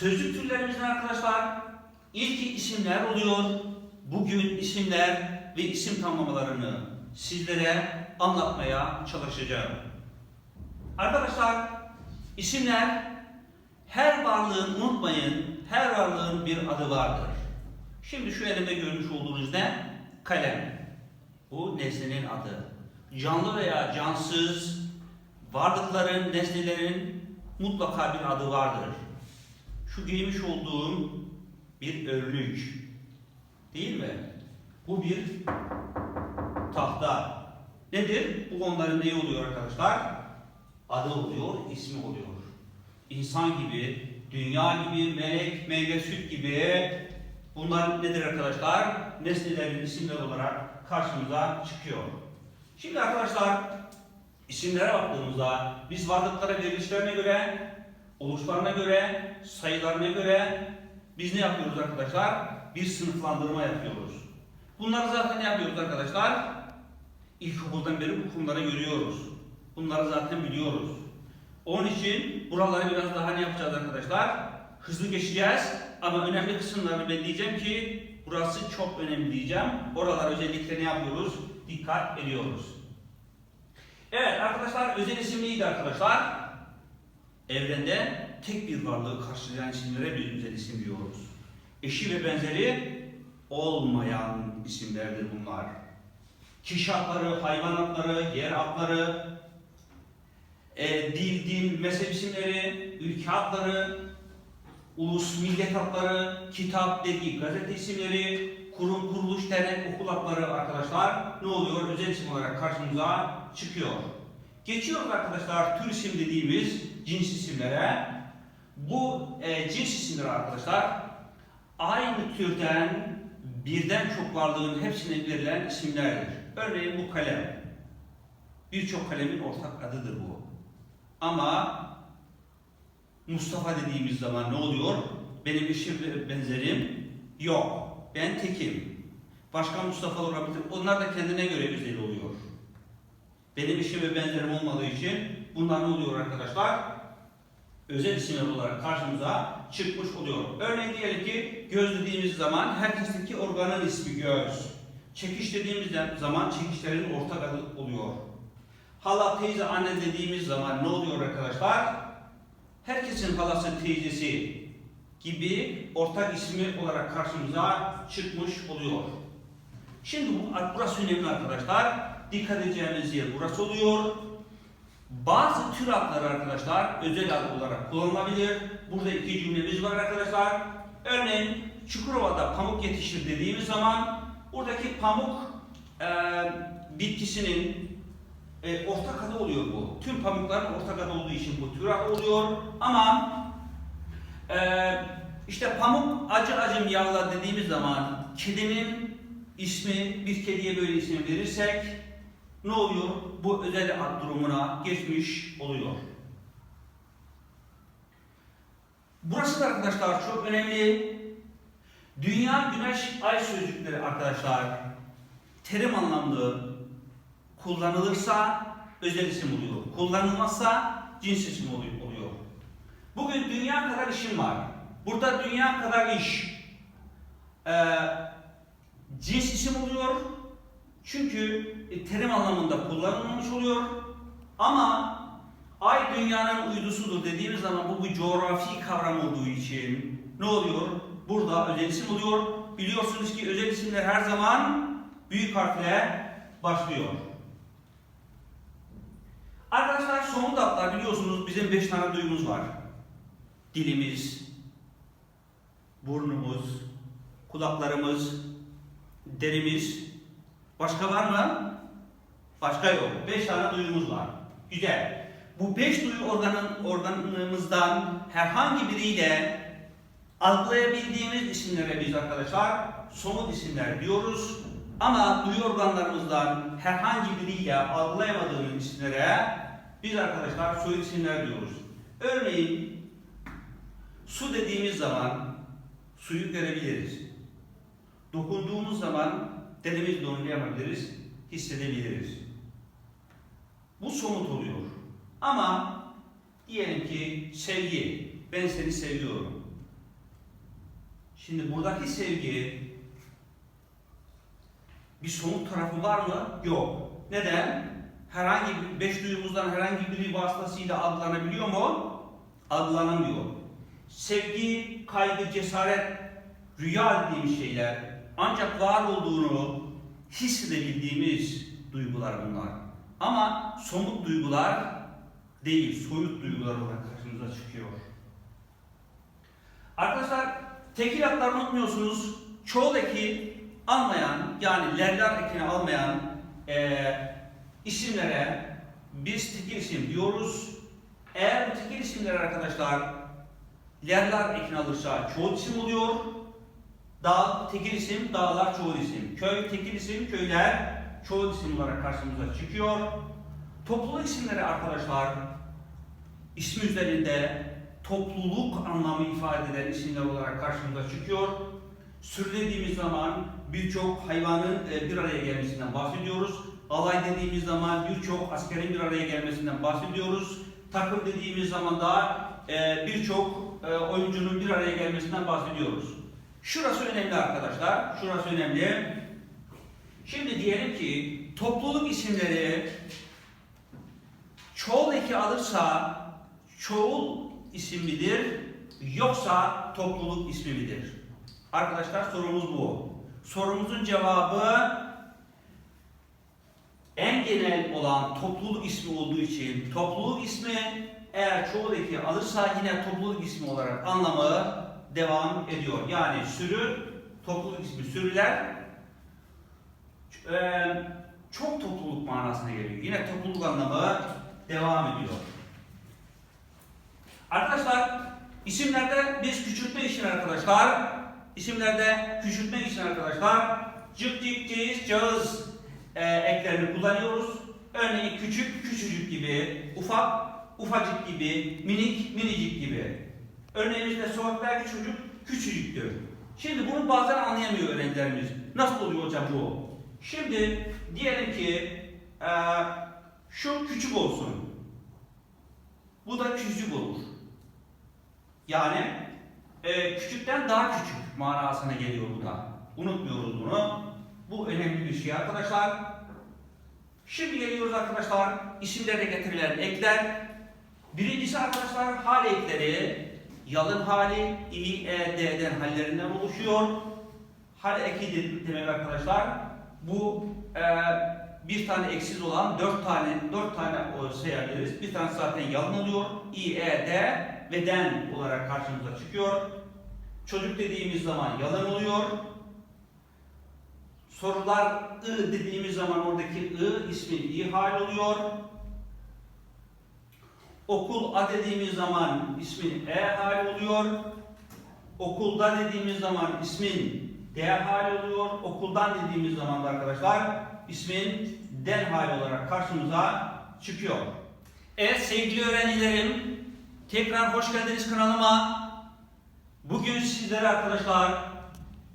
Sözlük türlerimizden arkadaşlar ilk isimler oluyor. Bugün isimler ve isim tamlamalarını sizlere anlatmaya çalışacağım. Arkadaşlar isimler her varlığın unutmayın her varlığın bir adı vardır. Şimdi şu elimde görmüş olduğunuz ne? Kalem. Bu nesnenin adı. Canlı veya cansız varlıkların, nesnelerin mutlaka bir adı vardır. Şu giymiş olduğum bir önlük. Değil mi? Bu bir tahta. Nedir? Bu onların neyi oluyor arkadaşlar? Adı oluyor, ismi oluyor. İnsan gibi, dünya gibi, melek, meyve, süt gibi bunlar nedir arkadaşlar? Nesnelerin isimleri olarak karşımıza çıkıyor. Şimdi arkadaşlar isimlere baktığımızda biz varlıklara verilişlerine göre, oluşlarına göre, sayılarına göre biz ne yapıyoruz arkadaşlar? Bir sınıflandırma yapıyoruz. Bunları zaten yapıyoruz arkadaşlar? İlkokuldan beri bu konuları görüyoruz. Bunları zaten biliyoruz. Onun için buraları biraz daha ne yapacağız arkadaşlar? Hızlı geçeceğiz ama önemli kısımlarını ben diyeceğim ki burası çok önemli diyeceğim. Oralar özellikle ne yapıyoruz? Dikkat ediyoruz. Evet arkadaşlar özel isim neydi arkadaşlar? Evrende tek bir varlığı karşılayan isimlere bir özel isim diyoruz. Eşi ve benzeri olmayan isimlerdir bunlar. Kişi adları, hayvan adları, yer adları, e, dil, din, mezhep isimleri, ülke adları, ulus, millet adları, kitap, dergi, gazete isimleri, kurum, kuruluş, dernek, okul adları arkadaşlar ne oluyor? Özel isim olarak karşımıza çıkıyor. Geçiyoruz arkadaşlar tür isim dediğimiz cins isimlere. Bu e, cins isimler arkadaşlar aynı türden birden çok varlığın hepsine verilen isimlerdir. Örneğin bu kalem. Birçok kalemin ortak adıdır bu. Ama Mustafa dediğimiz zaman ne oluyor? Benim eşim benzerim yok. Ben tekim. Başka Mustafa olabilir. Onlar da kendine göre özel oluyor. Benim eşim ve benzerim olmadığı için bunlar ne oluyor arkadaşlar? Özel isimler olarak karşımıza çıkmış oluyor. Örneğin diyelim ki göz dediğimiz zaman herkesteki organın ismi göz. Çekiş dediğimiz zaman çekişlerin ortak adı oluyor. Hala, teyze, anne dediğimiz zaman ne oluyor arkadaşlar? Herkesin halası, teyzesi gibi ortak ismi olarak karşımıza çıkmış oluyor. Şimdi bu, burası önemli arkadaşlar. Dikkat edeceğimiz yer burası oluyor. Bazı tür adları arkadaşlar özel ad olarak kullanılabilir. Burada iki cümlemiz var arkadaşlar. Örneğin Çukurova'da pamuk yetişir dediğimiz zaman buradaki pamuk e, bitkisinin e, ortak adı oluyor bu. Tüm pamukların ortak adı olduğu için bu tür adı oluyor. Ama e, işte pamuk acı acım yavla dediğimiz zaman kedinin ismi bir kediye böyle isim verirsek ne oluyor? Bu özel ad durumuna geçmiş oluyor. Burası da arkadaşlar çok önemli. Dünya, güneş, ay sözcükleri arkadaşlar terim anlamlı kullanılırsa özel isim oluyor. Kullanılmazsa cins isim oluyor. Bugün dünya kadar işim var. Burada dünya kadar iş e, cins isim oluyor. Çünkü e, terim anlamında kullanılmamış oluyor. Ama ay dünyanın uydusudur dediğimiz zaman bu bir coğrafi kavram olduğu için ne oluyor? Burada özel isim oluyor. Biliyorsunuz ki özel isimler her zaman büyük harfle başlıyor. Arkadaşlar somut adlar biliyorsunuz bizim beş tane duyumuz var. Dilimiz, burnumuz, kulaklarımız, derimiz. Başka var mı? Başka yok. Beş tane duyumuz var. Güzel. Bu beş duyu organın, organımızdan herhangi biriyle algılayabildiğimiz isimlere biz arkadaşlar somut isimler diyoruz. Ama duyu organlarımızdan herhangi biriyle algılayamadığımız isimlere biz arkadaşlar soy isimler diyoruz. Örneğin su dediğimiz zaman suyu görebiliriz. Dokunduğumuz zaman dediğimiz onu? Hissedebiliriz. Bu somut oluyor. Ama diyelim ki sevgi, ben seni seviyorum. Şimdi buradaki sevgi bir somut tarafı var mı? Yok. Neden? Herhangi bir beş duyumuzdan herhangi biri vasıtasıyla algılanabiliyor mu? Algılanamıyor. Sevgi, kaygı, cesaret, rüya dediğimiz şeyler ancak var olduğunu hissedebildiğimiz duygular bunlar. Ama somut duygular değil, soyut duygular olarak karşımıza çıkıyor. Arkadaşlar tekil haklarını unutmuyorsunuz. Çoğul eki almayan yani lerler ekini almayan eee, isimlere biz tekil isim diyoruz. Eğer bu tekil isimler arkadaşlar lerler ekini alırsa çoğul isim oluyor. Dağ tekil isim, dağlar çoğul isim. Köy tekil isim, köyler çoğul isim olarak karşımıza çıkıyor. Topluluk isimleri arkadaşlar ismi üzerinde topluluk anlamı ifade eden isimler olarak karşımıza çıkıyor. Sürü dediğimiz zaman birçok hayvanın e, bir araya gelmesinden bahsediyoruz. Alay dediğimiz zaman birçok askerin bir araya gelmesinden bahsediyoruz. Takım dediğimiz zaman da e, birçok e, oyuncunun bir araya gelmesinden bahsediyoruz. Şurası önemli arkadaşlar. Şurası önemli. Şimdi diyelim ki topluluk isimleri çoğul eki alırsa çoğul isim midir yoksa topluluk ismi midir? Arkadaşlar sorumuz bu. Sorumuzun cevabı en genel olan topluluk ismi olduğu için topluluk ismi eğer çoğul eki alırsa yine topluluk ismi olarak anlamı devam ediyor. Yani sürü topluluk ismi sürüler çok topluluk manasına geliyor. Yine topluluk anlamı devam ediyor. Arkadaşlar isimlerde biz küçültme için arkadaşlar isimlerde küçültme için arkadaşlar cık cık ceyiz cağız e, eklerini kullanıyoruz. Örneğin küçük küçücük gibi, ufak ufacık gibi, minik minicik gibi. Örneğimizde sokaktaki çocuk küçücüktür. Şimdi bunu bazen anlayamıyor öğrencilerimiz. Nasıl oluyor hocam bu? Şimdi diyelim ki e, şu küçük olsun. Bu da küçük olur. Yani e, küçükten daha küçük manasına geliyor bu da. Unutmuyoruz bunu. Bu önemli bir şey arkadaşlar. Şimdi geliyoruz arkadaşlar isimlere getirilen ekler. Birincisi arkadaşlar hal ekleri. Yalın hali i, e, d'den hallerinden oluşuyor. Hal eki de- demek arkadaşlar bu e, bir tane eksiz olan dört tane dört tane o sayabiliriz. Bir tane zaten yalın oluyor. i, e, d ve den olarak karşımıza çıkıyor. Çocuk dediğimiz zaman yalın oluyor. Sorular ı dediğimiz zaman oradaki ı ismi i hal oluyor. Okul a dediğimiz zaman ismin e hal oluyor. Okulda dediğimiz zaman ismin d hal oluyor. Okuldan dediğimiz zaman da arkadaşlar ismin den hal olarak karşımıza çıkıyor. Evet sevgili öğrencilerim tekrar hoş geldiniz kanalıma. Bugün sizlere arkadaşlar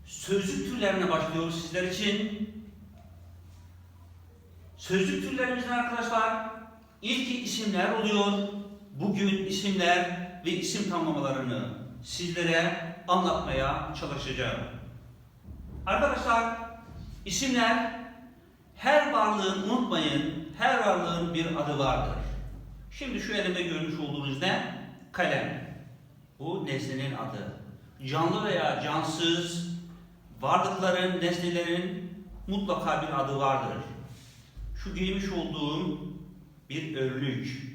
sözlük türlerine başlıyoruz sizler için. Sözlük türlerimizden arkadaşlar ilki isimler oluyor. Bugün isimler ve isim tamlamalarını sizlere anlatmaya çalışacağım. Arkadaşlar isimler her varlığın unutmayın her varlığın bir adı vardır. Şimdi şu elimde görmüş olduğunuz ne? Kalem. Bu nesnenin adı. Canlı veya cansız varlıkların, nesnelerin mutlaka bir adı vardır. Şu giymiş olduğum bir önlük.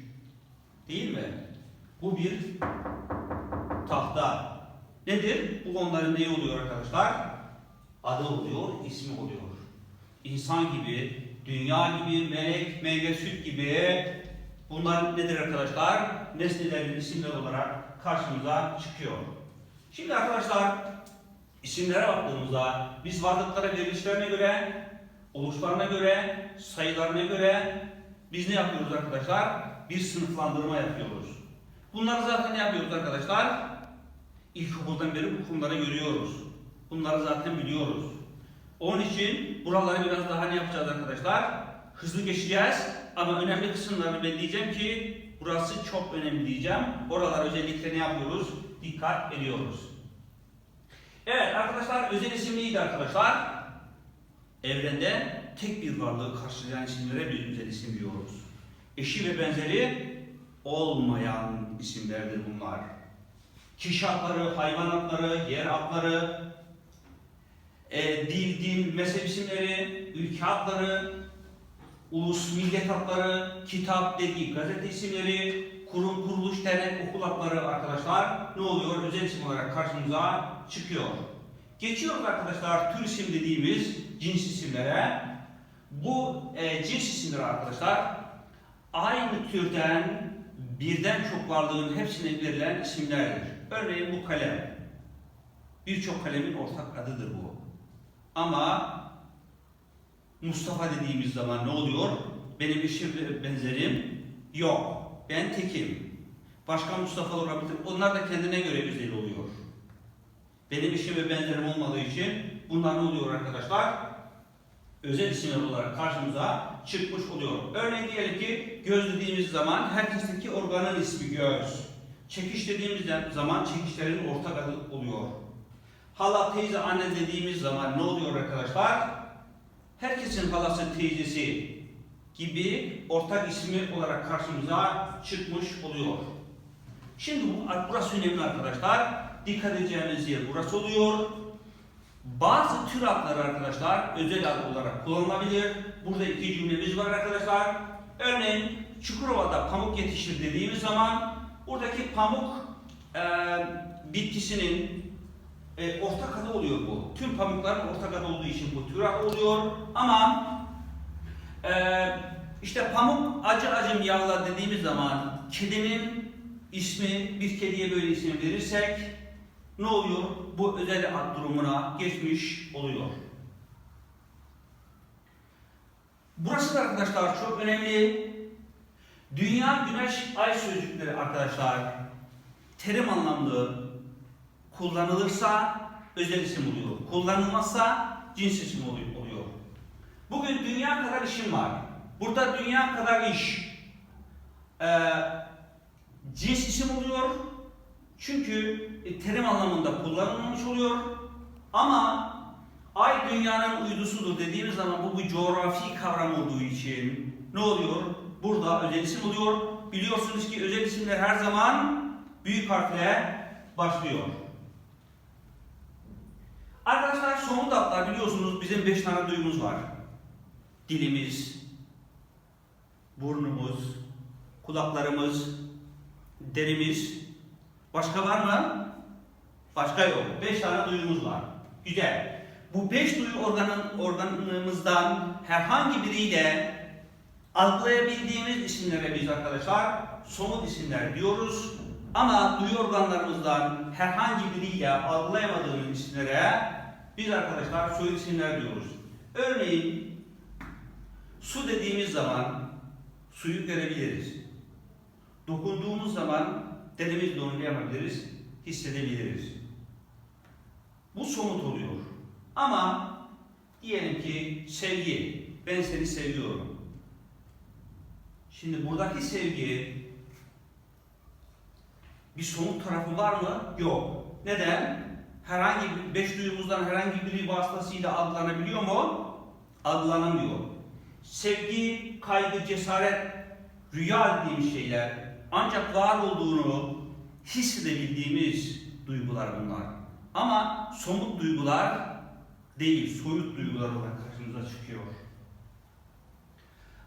Değil mi? Bu bir tahta. Nedir? Bu onların neyi oluyor arkadaşlar? Adı oluyor, ismi oluyor. İnsan gibi, dünya gibi, melek, meyve, süt gibi bunlar nedir arkadaşlar? Nesnelerin isimler olarak karşımıza çıkıyor. Şimdi arkadaşlar isimlere baktığımızda biz varlıklara verilişlerine göre, oluşlarına göre, sayılarına göre biz ne yapıyoruz arkadaşlar? Bir sınıflandırma yapıyoruz. Bunları zaten yapıyoruz arkadaşlar? İlkokuldan beri bu konuları görüyoruz. Bunları zaten biliyoruz. Onun için buraları biraz daha ne yapacağız arkadaşlar? Hızlı geçeceğiz ama önemli kısımlarını ben diyeceğim ki burası çok önemli diyeceğim. Oralar özellikle ne yapıyoruz? Dikkat ediyoruz. Evet arkadaşlar özel isim arkadaşlar? Evrende tek bir varlığı karşılayan isimlere bir özel isim diyoruz. Eşi ve benzeri olmayan isimlerdir bunlar. Kişi adları, hayvan adları, yer adları, e, dil, din, mezhep isimleri, ülke adları, ulus, millet adları, kitap, dergi, gazete isimleri, kurum, kuruluş, dernek, okul adları arkadaşlar ne oluyor? Özel isim olarak karşımıza çıkıyor. Geçiyoruz arkadaşlar tür isim dediğimiz cins isimlere. Bu e, cins isimler arkadaşlar aynı türden birden çok varlığın hepsine verilen isimlerdir. Örneğin bu kalem. Birçok kalemin ortak adıdır bu. Ama Mustafa dediğimiz zaman ne oluyor? Benim eşim ve benzerim yok. Ben tekim. Başka Mustafa olabilir. Onlar da kendine göre güzel oluyor. Benim eşim ve benzerim olmadığı için bunlar ne oluyor arkadaşlar? Özel isimler olarak karşımıza çıkmış oluyor. Örneğin diyelim ki göz dediğimiz zaman herkesteki organın ismi göz. Çekiş dediğimiz zaman çekişlerin ortak adı oluyor. Hala, teyze, anne dediğimiz zaman ne oluyor arkadaşlar? Herkesin halası, teyzesi gibi ortak ismi olarak karşımıza çıkmış oluyor. Şimdi bu, burası önemli arkadaşlar. Dikkat edeceğimiz yer burası oluyor. Bazı tür adları arkadaşlar özel ad olarak kullanılabilir. Burada iki cümlemiz var arkadaşlar. Örneğin Çukurova'da pamuk yetişir dediğimiz zaman buradaki pamuk e, bitkisinin e, ortak adı oluyor bu. Tüm pamukların ortak adı olduğu için bu tür adı oluyor. Ama e, işte pamuk acı acım yağla dediğimiz zaman kedinin ismi bir kediye böyle isim verirsek ne oluyor? Bu özel ad durumuna geçmiş oluyor. Burası da arkadaşlar çok önemli. Dünya, güneş, ay sözcükleri arkadaşlar terim anlamlı kullanılırsa özel isim oluyor. Kullanılmazsa cins isim oluyor. Bugün dünya kadar işim var. Burada dünya kadar iş ee, cins isim oluyor. Çünkü e, terim anlamında kullanılmamış oluyor. Ama ay dünyanın uydusudur dediğimiz zaman bu bir coğrafi kavram olduğu için ne oluyor? Burada özel isim oluyor. Biliyorsunuz ki özel isimler her zaman büyük harfle başlıyor. Arkadaşlar somut adlar biliyorsunuz bizim beş tane duyumuz var. Dilimiz, burnumuz, kulaklarımız, derimiz. Başka var mı? Başka yok. Beş tane duyumuz var. Güzel. Bu beş duyu organın, organımızdan herhangi biriyle algılayabildiğimiz isimlere biz arkadaşlar somut isimler diyoruz. Ama duyu organlarımızdan herhangi biriyle algılayamadığımız isimlere biz arkadaşlar soyut isimler diyoruz. Örneğin su dediğimiz zaman suyu görebiliriz. Dokunduğumuz zaman delimizle onu ne yapabiliriz? Hissedebiliriz. Bu somut oluyor. Ama diyelim ki sevgi, ben seni seviyorum. Şimdi buradaki sevgi bir somut tarafı var mı? Yok. Neden? Herhangi bir beş duyumuzdan herhangi biri vasıtasıyla algılanabiliyor mu? Algılanamıyor. Sevgi, kaygı, cesaret, rüya dediğimiz şeyler ancak var olduğunu hissedebildiğimiz duygular bunlar. Ama somut duygular değil, soyut duygular olarak karşımıza çıkıyor.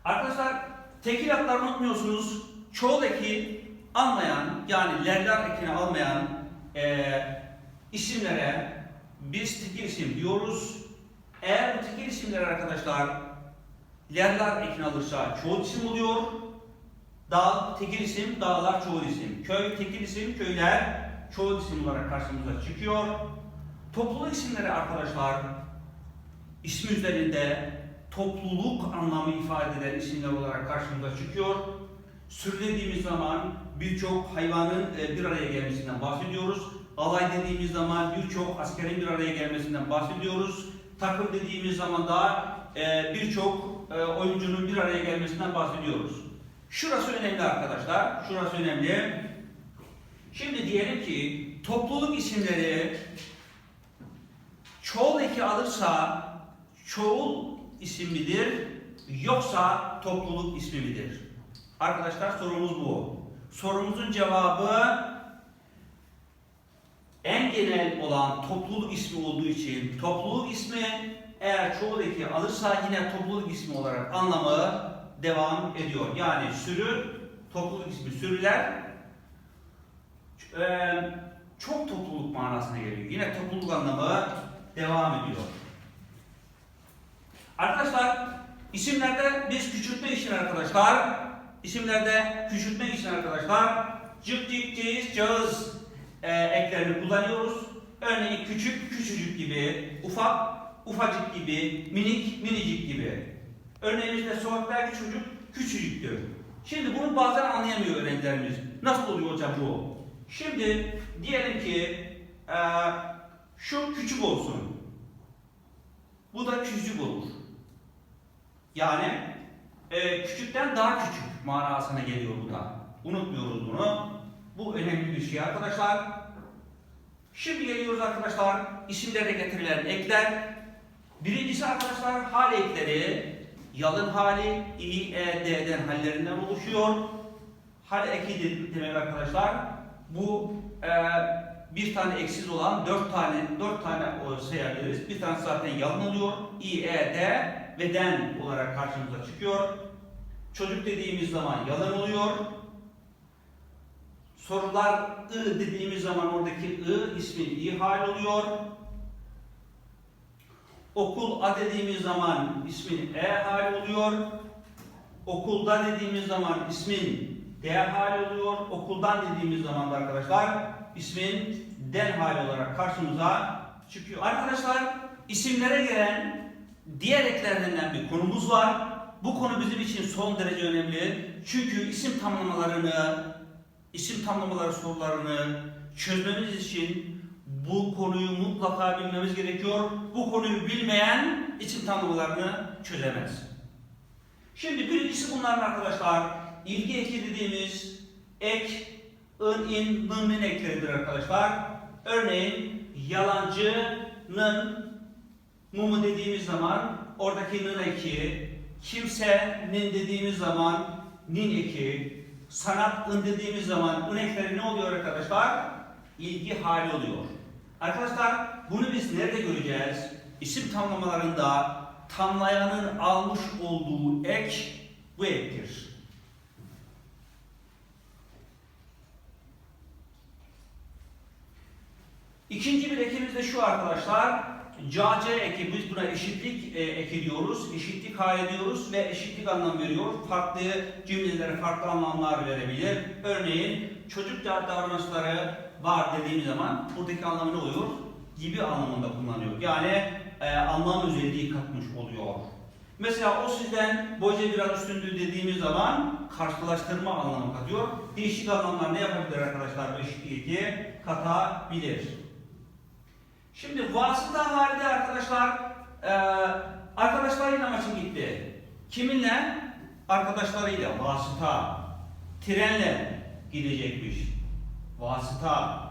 Arkadaşlar tekil adlar unutmuyorsunuz. Çoğul eki almayan yani lerler ekini almayan e, isimlere biz tekil isim diyoruz. Eğer bu tekil isimler arkadaşlar lerler ekini alırsa çoğul isim oluyor. Dağ tekil isim, dağlar çoğul isim. Köy tekil isim, köyler çoğul isim olarak karşımıza çıkıyor. Topluluk isimleri arkadaşlar ismi üzerinde topluluk anlamı ifade eden isimler olarak karşımıza çıkıyor. Sürü dediğimiz zaman birçok hayvanın e, bir araya gelmesinden bahsediyoruz. Alay dediğimiz zaman birçok askerin bir araya gelmesinden bahsediyoruz. takım dediğimiz zaman da e, birçok e, oyuncunun bir araya gelmesinden bahsediyoruz. Şurası önemli arkadaşlar. Şurası önemli. Şimdi diyelim ki topluluk isimleri çoğul eki alırsa çoğul isim midir yoksa topluluk ismi midir? Arkadaşlar sorumuz bu. Sorumuzun cevabı en genel olan topluluk ismi olduğu için topluluk ismi eğer çoğul eki alırsa yine topluluk ismi olarak anlamı devam ediyor. Yani sürü topluluk ismi sürüler çok topluluk manasına geliyor. Yine topluluk anlamı devam ediyor. Arkadaşlar isimlerde biz küçültme için arkadaşlar isimlerde küçültme için arkadaşlar cık cık ceyiz cağız e, eklerini kullanıyoruz. Örneğin küçük küçücük gibi, ufak ufacık gibi, minik minicik gibi. Örneğimizde sokaktaki çocuk küçücüktür. Şimdi bunu bazen anlayamıyor öğrencilerimiz. Nasıl oluyor hocam bu? Şimdi diyelim ki e, şu küçük olsun. Bu da küçük olur. Yani e, küçükten daha küçük manasına geliyor bu da. Unutmuyoruz bunu. Bu önemli bir şey arkadaşlar. Şimdi geliyoruz arkadaşlar isimlere getirilen ekler. Birincisi arkadaşlar hal ekleri yalın hali i, e, d'den hallerinden oluşuyor. Hal eki de- demek arkadaşlar bu e, bir tane eksiz olan dört tane dört tane sayabiliriz. Bir tane zaten yalın oluyor. i, e, d ve den olarak karşımıza çıkıyor. Çocuk dediğimiz zaman yalın oluyor. Sorular ı dediğimiz zaman oradaki ı ismi i hal oluyor. Okul a dediğimiz zaman ismin e hal oluyor. Okulda dediğimiz zaman ismin d hal oluyor. Okuldan dediğimiz zaman da arkadaşlar ismin den hal olarak karşımıza çıkıyor. Arkadaşlar isimlere gelen diğer eklerden bir konumuz var. Bu konu bizim için son derece önemli. Çünkü isim tamlamalarını, isim tamlamaları sorularını çözmemiz için bu konuyu mutlaka bilmemiz gerekiyor. Bu konuyu bilmeyen isim tanımlarını çözemez. Şimdi birincisi bunların arkadaşlar ilgi eki dediğimiz ek, ın, in, nın, ekleridir arkadaşlar. Örneğin yalancının mumu dediğimiz zaman oradaki nın eki, kimsenin dediğimiz zaman nin eki, sanat ın dediğimiz zaman ın ekleri ne oluyor arkadaşlar? İlgi hali oluyor. Arkadaşlar bunu biz nerede göreceğiz? İsim tamlamalarında tamlayanın almış olduğu ek bu ektir. İkinci bir ekimiz de şu arkadaşlar. CC eki, biz buna eşitlik e, eki diyoruz. Eşitlik hal ediyoruz ve eşitlik anlam veriyor. Farklı cümlelere farklı anlamlar verebilir. Örneğin çocuk davranışları var dediğimiz zaman buradaki anlamı ne oluyor? Gibi anlamında kullanıyor. Yani e, anlam özelliği katmış oluyor. Mesela o sizden boyca biraz üstündür dediğimiz zaman karşılaştırma anlamı katıyor. Değişik anlamlar ne yapabilir arkadaşlar bu eşitliği katabilir. Şimdi vasıta halinde arkadaşlar e, arkadaşlarıyla maçın gitti. Kiminle? Arkadaşlarıyla vasıta. Trenle gidecekmiş. Vasıta.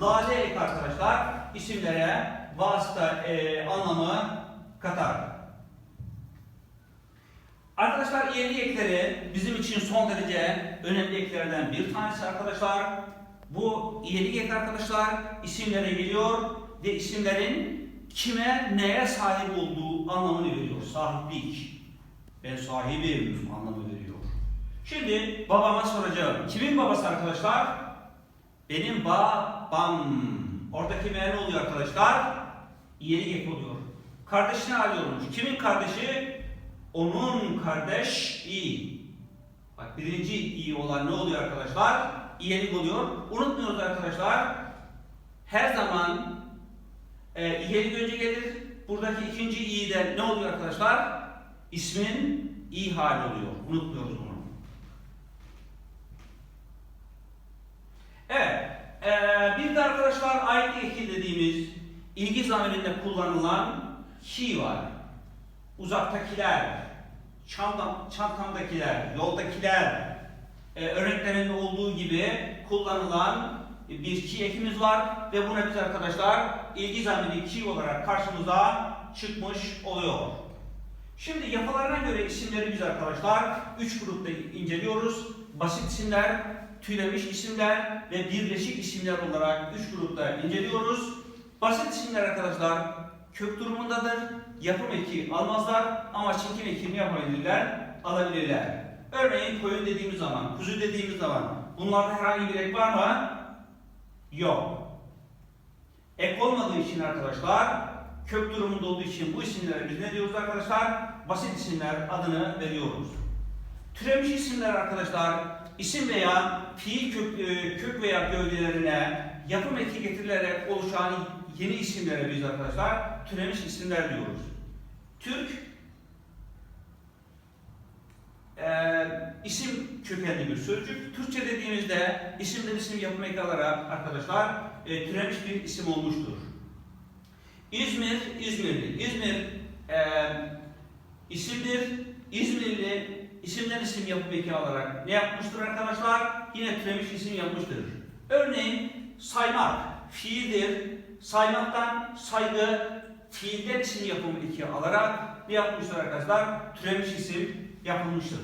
Lale ek arkadaşlar isimlere vasıta e, anlamı katar. Arkadaşlar iyilik ekleri bizim için son derece önemli eklerden bir tanesi arkadaşlar. Bu iyilik ek arkadaşlar isimlere geliyor ve isimlerin kime neye sahip olduğu anlamını veriyor. Sahiplik. Ben sahibim anlamı veriyor. Şimdi babama soracağım. Kimin babası arkadaşlar? Benim babam. Oradaki meğer ne oluyor arkadaşlar? İyilik ek oluyor. Kardeşini arıyormuş. Kimin kardeşi? Onun kardeş iyi. Bak birinci iyi olan ne oluyor arkadaşlar? İyilik oluyor. Unutmuyoruz arkadaşlar. Her zaman e, iyilik önce gelir. Buradaki ikinci de ne oluyor arkadaşlar? İsmin iyi hali oluyor. Unutmuyoruz bunu. Evet. e, bir de arkadaşlar ait eki dediğimiz ilgi zamirinde kullanılan he var. Uzaktakiler, çantam, çantamdakiler, yoldakiler, e, örneklerinde olduğu gibi kullanılan bir ki ekimiz var ve buna biz arkadaşlar ilgi zamiri ki olarak karşımıza çıkmış oluyor. Şimdi yapılarına göre isimleri biz arkadaşlar üç grupta inceliyoruz. Basit isimler, türemiş isimler ve birleşik isimler olarak üç grupta inceliyoruz. Basit isimler arkadaşlar kök durumundadır. Yapım eki almazlar ama çekim ekini yapabilirler, alabilirler. Örneğin koyun dediğimiz zaman, kuzu dediğimiz zaman bunlarda herhangi bir ek var mı? Yok. Ek olmadığı için arkadaşlar kök durumunda olduğu için bu isimlere biz ne diyoruz arkadaşlar? Basit isimler adını veriyoruz. Türemiş isimler arkadaşlar isim veya fiil kök, e, kök veya gövdelerine yapım eki getirilerek oluşan yeni isimlere biz arkadaşlar türemiş isimler diyoruz. Türk e, isim kökenli bir sözcük. Türkçe dediğimizde isimden isim yapım eki alarak arkadaşlar e, türemiş bir isim olmuştur. İzmir, İzmirli. İzmir e, isimdir. İzmirli isimden isim yapım eki alarak ne yapmıştır arkadaşlar? Yine türemiş isim yapmıştır. Örneğin saymak fiildir. Saymaktan saygı fiilden isim yapım eki alarak ne yapmıştır arkadaşlar? Türemiş isim yapılmıştır.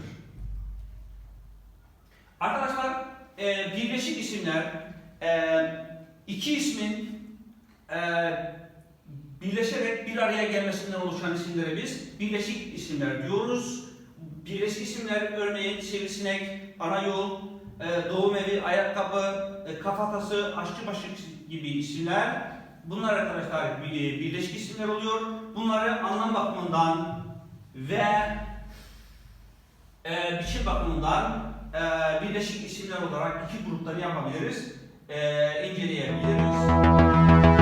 Arkadaşlar e, birleşik isimler e, iki ismin e, birleşerek bir araya gelmesinden oluşan isimlere biz birleşik isimler diyoruz. Birleşik isimler örneğin sivrisinek, ana yol, e, doğum evi, ayakkabı, e, kafatası, aşçıbaşı gibi isimler. Bunlar arkadaşlar bir- birleşik isimler oluyor. Bunları anlam bakımından ve e, biçim bakımından e, birleşik isimler olarak iki grupta ne yapabiliriz? E, inceleyebiliriz.